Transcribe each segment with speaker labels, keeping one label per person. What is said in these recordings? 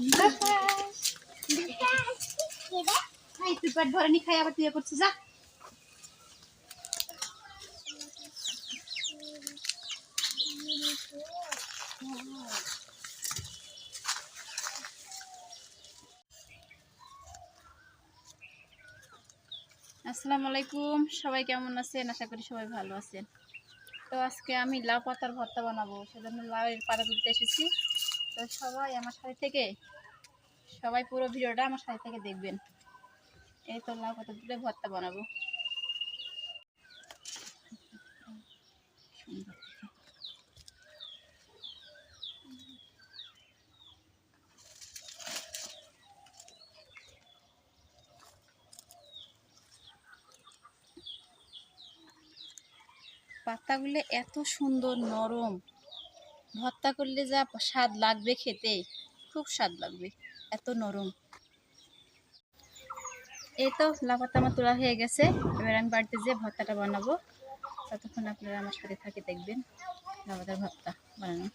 Speaker 1: আসসালামু আলাইকুম। সবাই কেমন আছেন? আশা করি সবাই ভালো আছেন। তো আজকে আমি লাউ পাতার ভর্তা বানাবো। সেজন্য লাউয়ের পাতা তুলতে এসেছি। তো সবাই আমার সাথে থেকে, সবাই পুরো ভিডিওটা আমার সাথে থেকে দেখবেন। এই তো লাউ পাতা ভর্তা বানাবো। পাতাগুলো এত সুন্দর নরম। ভর্তা করলে যা স্বাদ লাগবে খেতে, খুব স্বাদ লাগবে, এত নরম। এই তো লাপাতা আমার তোলা হয়ে গেছে। এবার আমি বাড়িতে যেয়ে ভর্তাটা বানাবো। ততক্ষণ আপনারা আমার সাথে থাকে দেখবেন লাপাতার ভর্তা বানানো।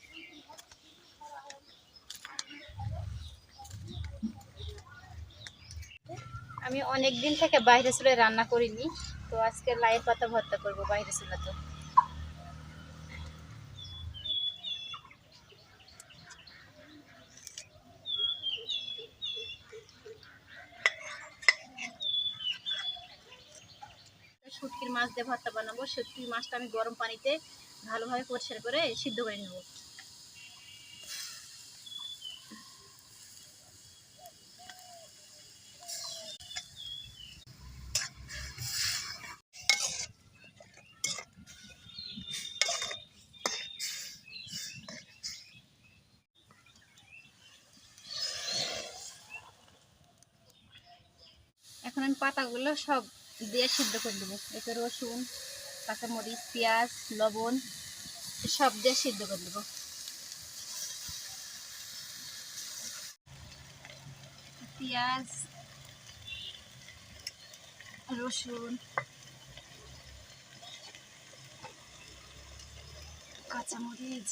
Speaker 1: আমি অনেক দিন থেকে বাইরে চলে রান্না করিনি, তো আজকে লাইয়ের পাতা ভর্তা করব বাইরে ছিল তো। শুটকির মাছ দিয়ে ভর্তা বানাবো। শুটকির মাছটা আমি গরম পানিতে ভালোভাবে পরিষ্কার করে সিদ্ধ করে নেব। এখন আমি পাতাগুলো সব দিয়ে সিদ্ধ করে দেবো। এতে রসুন, কাঁচামরিচ, পেঁয়াজ, লবণ, সব দিয়ে সিদ্ধ করে দেবো। পেঁয়াজ, রসুন, কাঁচামরিচ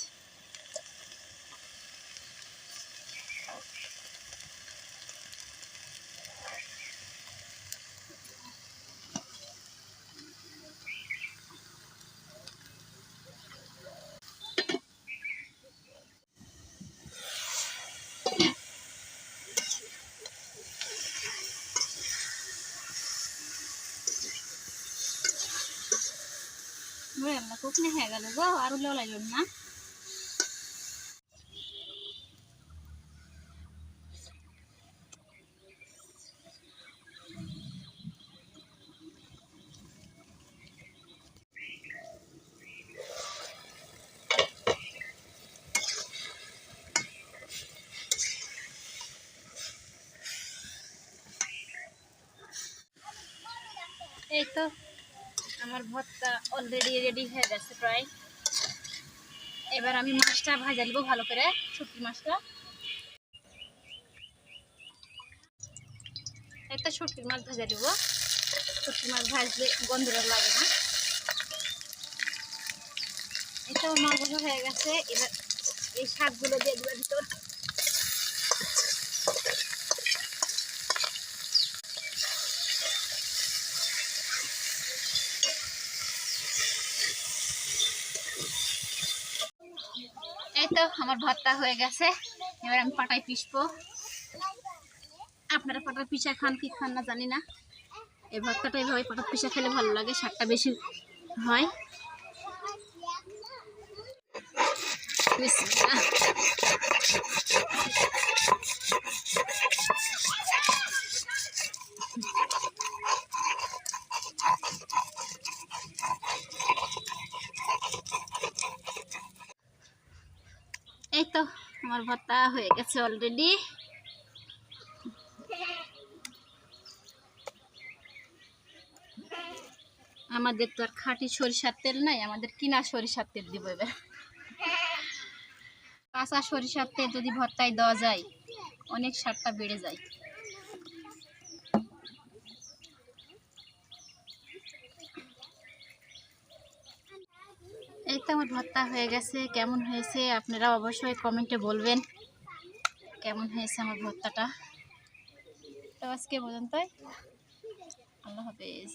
Speaker 1: রান্না কখনো হয়ে গেল গো আরও লাগল না এই তো আমার ভর্তা অলরেডি রেডি হয়ে গেছে প্রায়। এবার আমি মাছটা ভাজা নেব ভালো করে, শুটকি মাছটা। একটা শুটকির মাছ ভাজা দেবো শুটকি মাছ ভাজলে গন্ধটা লাগে না। এটা মাছ ভাজা হয়ে গেছে, এবার এই শাকগুলো দিয়ে দেবো ভিতর এই তো আমার ভর্তা হয়ে গেছে। এবার আমি পাটায় পিসবো আপনারা পাটার পিসা খান, কি খান না জানি না। এই ভর্তাটা এইভাবে পাটার পিসা খেলে ভালো লাগে, স্বাদটা বেশি হয়। এই তো, আমার ভর্তা হয়ে গেছে অলরেডি আমাদের তো আর খাঁটি সরিষার তেল নাই, আমাদের কিনা সরিষার তেল দিব এবার। কাঁচা সরিষার তেল যদি ভর্তায় দেওয়া যায়, অনেক সারটা বেড়ে যায়। তো আমার ভর্তা হয়ে গেছে, কেমন হয়েছে? আপনারা অবশ্যই কমেন্টে বলবেন কেমন হয়েছে আমার ভর্তাটা তো আজকে পর্যন্তই। আল্লাহ হাফেজ।